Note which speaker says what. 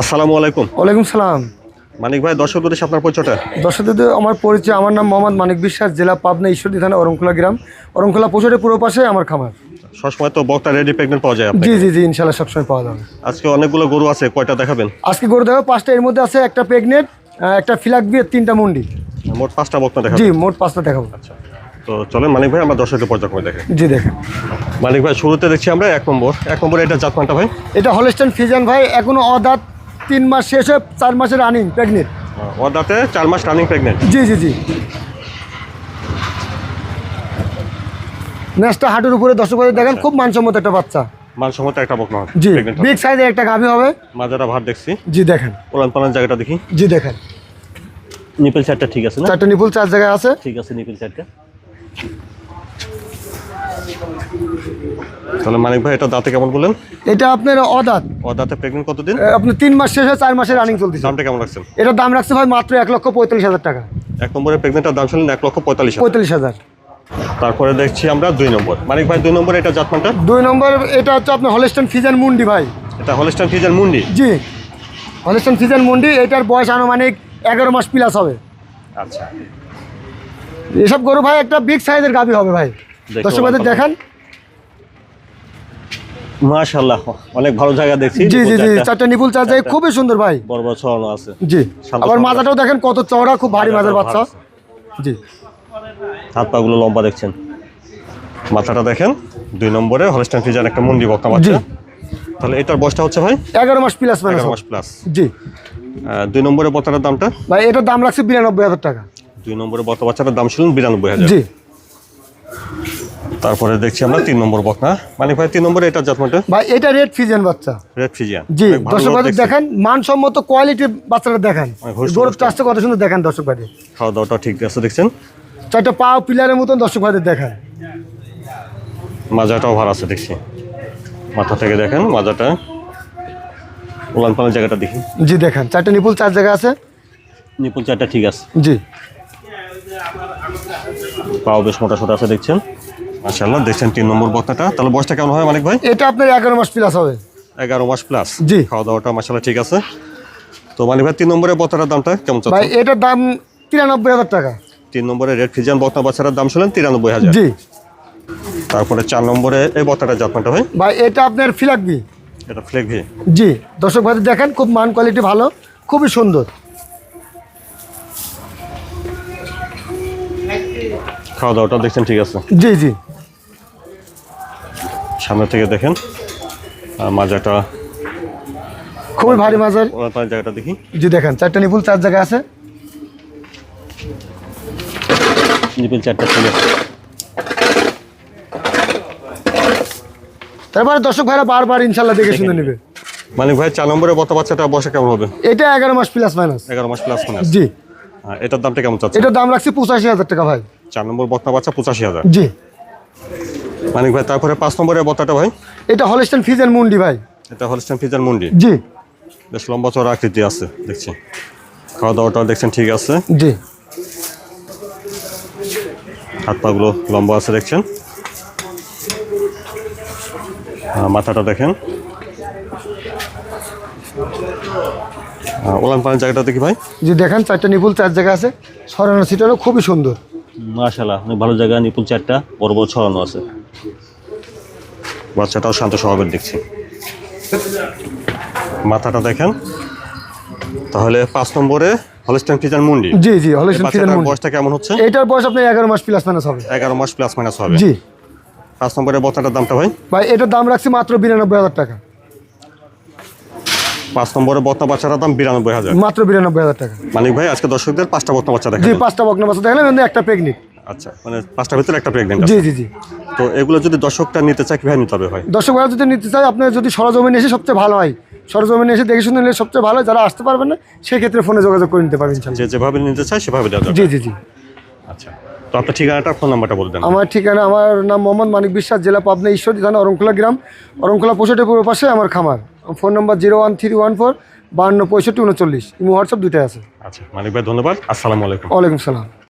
Speaker 1: আসসালামু আলাইকুম।
Speaker 2: ওয়ালাইকুম সালাম।
Speaker 1: মানিক ভাই দর্শক উদ্দেশ্যে আপনার পরিচয়টা?
Speaker 2: দর্শকদের আমার পরিচয় আমার নাম মোহাম্মদ মানিক বিশ্বাস জেলা পাবনা ঈশ্বরদী থানা অরংখোলা গ্রাম। অরংখোলা পশুরের পুরো পাশে আমার খামার।
Speaker 1: সবসময় তো বক্তা রেডি প্রেগনেন্ট পাওয়া যায়
Speaker 2: জি জি জি ইনশাল্লাহ সবসময় পাওয়া যাবে।
Speaker 1: আজকে অনেকগুলো গরু আছে কয়টা দেখাবেন?
Speaker 2: আজকে গরু দেখো পাঁচটা এর মধ্যে আছে একটা প্রেগনেন্ট একটা ফিলাক বিয়ে তিনটা মুন্ডি।
Speaker 1: মোট পাঁচটা বক্তা
Speaker 2: জি মোট পাঁচটা দেখাবো।
Speaker 1: আচ্ছা। তো চলেন মানিক ভাই আমরা দর্শকের পর্যায়ক্রমে দেখেন।
Speaker 2: জি দেখেন।
Speaker 1: মানিক ভাই শুরুতে দেখছি আমরা এক নম্বর। এক নম্বরে এটা জাতমানটা ভাই?
Speaker 2: এটা হলস্টেন ফিজান ভাই এখনও অদাত তিন মাস শেষ হয়ে চার মাসের রানিং প্রেগনেন্ট
Speaker 1: ওর দাঁতে চার মাস রানিং প্রেগনেন্ট
Speaker 2: জি জি জি। ন্যাসটা হাঁটুর উপরে দর্শক দেখেন খুব মানসম্মত একটা বাচ্চা।
Speaker 1: মানসম্মত একটা বকনা।
Speaker 2: জি বিগ সাইজের একটা গাভী হবে।
Speaker 1: মাজারা ভাত দেখছি।
Speaker 2: জি দেখেন।
Speaker 1: ওলান পালান জায়গাটা দেখি।
Speaker 2: জি দেখেন।
Speaker 1: নিপেল চারটা ঠিক আছে না?
Speaker 2: চারটে নিপুল চার জায়গায় আছে।
Speaker 1: ঠিক আছে নিপেল চারটা তাহলে মানিক ভাই এটা দাঁতে কেমন বললেন?
Speaker 2: এটা আপনার অদাত।
Speaker 1: ও দাঁতে প্রেগনেন্ট কতদিন?
Speaker 2: আপনি তিন মাস শেষ হয়ে চার মাসের রানিং চলতেছে।
Speaker 1: দামটা কেমন রাখছেন?
Speaker 2: এটার দাম রাখছে ভাই মাত্র এক লক্ষ পঁয়তাল্লিশ হাজার টাকা।
Speaker 1: এক নম্বরে প্রেগনেন্টের দাম শুনলেন এক লক্ষ পঁয়তাল্লিশ।
Speaker 2: পঁয়তাল্লিশ হাজার।
Speaker 1: তারপরে দেখছি আমরা দুই নম্বর। মানিক ভাই দুই নম্বরে এটা জাতমানটা?
Speaker 2: দুই নম্বর এটা হচ্ছে আপনার হলেস্টন ফিজান মুন্ডি ভাই।
Speaker 1: এটা হলস্টান ফিজার মুন্ডি?
Speaker 2: জি। হলেস্টন ফিজান মুন্ডি এটার বয়স আনুমানিক এগারো মাস প্লাস হবে।
Speaker 1: আচ্ছা।
Speaker 2: এসব গরু ভাই একটা বিগ সাইজের গাভী হবে ভাই। দর্শক। দেখান।
Speaker 1: মাশাল্লাহ অনেক ভালো জায়গা দেখছি।
Speaker 2: জি জি জি
Speaker 1: চারটা
Speaker 2: নিপুল চার জায়গায় খুবই সুন্দর ভাই।
Speaker 1: বড় বড় ছড়ানো আছে।
Speaker 2: জি আবার
Speaker 1: সরল।
Speaker 2: দেখেন কত চওড়া খুব ভারী মাজার বাচ্চা। জি।
Speaker 1: হাত পাগুলো লম্বা দেখছেন। মাথাটা দেখেন দুই নম্বরে হলস্টান ফিজার একটা মুন্ডি বক্তা বাচ্চা। তাহলে এটার বয়সটা হচ্ছে ভাই?
Speaker 2: এগারো মাস প্লাস
Speaker 1: এগারো মাস প্লাস
Speaker 2: জি।
Speaker 1: দুই নম্বরে বত্তাটার দামটা?
Speaker 2: ভাই এটার দাম রাখছে বিরানব্বই হাজার টাকা।
Speaker 1: দুই নম্বরে বাচ্চাটার দাম শুনুন বিরানব্বই হাজার।
Speaker 2: জি।
Speaker 1: তারপরে দেখছি আমরা তিন নম্বর বকনা মানে ভাই তিন নম্বরে এটা জাতমানটা
Speaker 2: ভাই এটা রেড ফিজেন বাচ্চা।
Speaker 1: রেড ফিজিয়ান
Speaker 2: জি দর্শক
Speaker 1: দেখছি।
Speaker 2: দেখেন মানসম্মত কোয়ালিটির বাচ্চাটা দেখেন। গরুর। চাষটা কত সুন্দর দেখেন দর্শক ভাই।
Speaker 1: খাওয়া দাওয়াটা ঠিক আছে দেখছেন?
Speaker 2: চারটা পা পিলারের মতন দর্শক ভাইদের দেখেন
Speaker 1: মাজাটাও ভালো আছে দেখছি। মাথা থেকে দেখেন মাজাটা। উলান পালান জায়গাটা দেখি।
Speaker 2: জি দেখেন চারটা নিপুল চার জায়গা আছে।
Speaker 1: নিপুল চারটা ঠিক আছে।
Speaker 2: জি।
Speaker 1: পাও বেশ মোটা সোটা আছে দেখছেন? মাশাল্লাহ দেখছেন তিন নম্বর বক্তাটা। তাহলে বয়সটা কেমন হয় মানিক ভাই?
Speaker 2: এটা আপনার এগারো মাস প্লাস হবে।
Speaker 1: এগারো মাস প্লাস
Speaker 2: জি।
Speaker 1: খাওয়া দাওয়াটা মাশাল্লাহ ঠিক আছে। তো মানিক ভাই তিন নম্বরের বক্তাটার দামটা কেমন
Speaker 2: ভাই এটার দাম তিরানব্বই হাজার টাকা।
Speaker 1: তিন নম্বরে রেড ফিজিয়ান বক্তা বাচ্চাটার দাম শুনলেন তিরানব্বই হাজার।
Speaker 2: জি।
Speaker 1: তারপরে চার নম্বরে এই বক্তাটার জাতমানটা ভাই?
Speaker 2: ভাই এটা আপনার ফিলাকবি
Speaker 1: এটা ফ্লেক ভি।
Speaker 2: জি। দর্শক ভাইদের দেখেন খুব মান কোয়ালিটি ভালো খুবই সুন্দর।
Speaker 1: খাওয়া দাওয়াটা দেখছেন ঠিক আছে।
Speaker 2: জি জি।
Speaker 1: সামনে থেকে দেখেন। আর মাজাটা।
Speaker 2: খুবই ভারী মাজার।
Speaker 1: জায়গাটা দেখি।
Speaker 2: জি দেখেন চারটা নিপুল চার জায়গা আছে।
Speaker 1: নিপুল চারটা আছে
Speaker 2: তারপরে দর্শক ভাইরা বারবার ইনশাল্লাহ দেখে শুনে নেবে।
Speaker 1: মালিক ভাই চার নম্বরে বত বাচ্চাটা বসে কেমন হবে?
Speaker 2: এটা এগারো মাস প্লাস মাইনাস
Speaker 1: এগারো মাস প্লাস মাইনাস
Speaker 2: জি।
Speaker 1: এটার দামটা কেমন চাচ্ছে
Speaker 2: এটার দাম রাখছি পঁচাশি হাজার টাকা ভাই।
Speaker 1: চার নম্বর বত্তা বাচ্চা পঁচাশি হাজার।
Speaker 2: জি।
Speaker 1: মানিক ভাই তারপরে পাঁচ নম্বরের বত্তাটা ভাই?
Speaker 2: এটা হলিস্টান ফিজেন মুন্ডি ভাই।
Speaker 1: এটা হলস্টান ফিজার মুন্ডি?
Speaker 2: জি।
Speaker 1: বেশ লম্বা চড়া আকৃতি আছে দেখছি। খাওয়া দাওয়াটা দেখছেন ঠিক আছে?
Speaker 2: জি।
Speaker 1: হাত পাগুলো লম্বা আছে দেখছেন? মাথাটা দেখেন। ওলান পানির জায়গাটা দেখি ভাই।
Speaker 2: জি দেখেন চারটা নিপুল চার জায়গা আছে। সরানো সিটারও খুবই সুন্দর।
Speaker 1: মাশাল্লাহ অনেক ভালো জায়গা নিপুল চারটা বড় বড় ছড়ানো আছে। বাচ্চাটাও শান্ত স্বভাবের দেখছি। মাথাটা দেখেন। তাহলে পাঁচ নম্বরে হলস্টাইন ফিজার মুন্ডি
Speaker 2: জি জি মুন্ডি
Speaker 1: বয়সটা কেমন হচ্ছে?
Speaker 2: এটার বয়স আপনার মাস প্লাস মাইনাস হবে।
Speaker 1: এগারো মাস প্লাস মাইনাস হবে।
Speaker 2: জি।
Speaker 1: পাঁচ নম্বরের বত্তাটার দামটা ভাই?
Speaker 2: ভাই এটার দাম রাখছি মাত্র বিরানব্বই হাজার টাকা।
Speaker 1: পাঁচ নম্বরের বত্তা বাচ্চাটার দাম বিরানব্বই হাজার।
Speaker 2: মাত্র বিরানব্বই হাজার টাকা।
Speaker 1: মানিক ভাই আজকে দর্শকদের পাঁচটা বত্তা বাচ্চা
Speaker 2: জি পাঁচটা বকনা বাচ্চা একটা প্রেগনেন্ট
Speaker 1: আচ্ছা মানে পাঁচটার ভিতরে একটা প্রেগনেন্ট
Speaker 2: জি জি জি।
Speaker 1: তো এগুলো যদি দর্শকটা নিতে চায় কীভাবে নিতে হবে ভাই?
Speaker 2: দর্শক ভাইরা যদি নিতে চায় আপনার যদি সরজমিনে এসে সবচেয়ে ভালো হয় সরজমিনে এসে দেখে শুনে নিলে সবচেয়ে ভালো হয় যারা আসতে পারবেন না সেক্ষেত্রে ফোনে যোগাযোগ করে নিতে পারবেন
Speaker 1: যে যেভাবে নিতে চায় সেভাবে দেওয়া
Speaker 2: জি জি জি।
Speaker 1: আচ্ছা তো আপনার ঠিকানাটা ফোন নাম্বারটা বলে দেন।
Speaker 2: আমার ঠিকানা আমার নাম মোহাম্মদ মানিক বিশ্বাস জেলা পাবনা ঈশ্বরদী থানা অরংখোলা গ্রাম। অরংখোলা পঁয়ষট্টি পুরো পাশে আমার খামার। Phone number zero one three one four বান্ন পঁয়ষট্টি উনচল্লিশ। ইমো হোয়াটসঅ্যাপ দুটাই আছে।
Speaker 1: আচ্ছা মানিক ভাই ধন্যবাদ। আসসালামু আলাইকুম।
Speaker 2: ওয়ালাইকুম সালাম।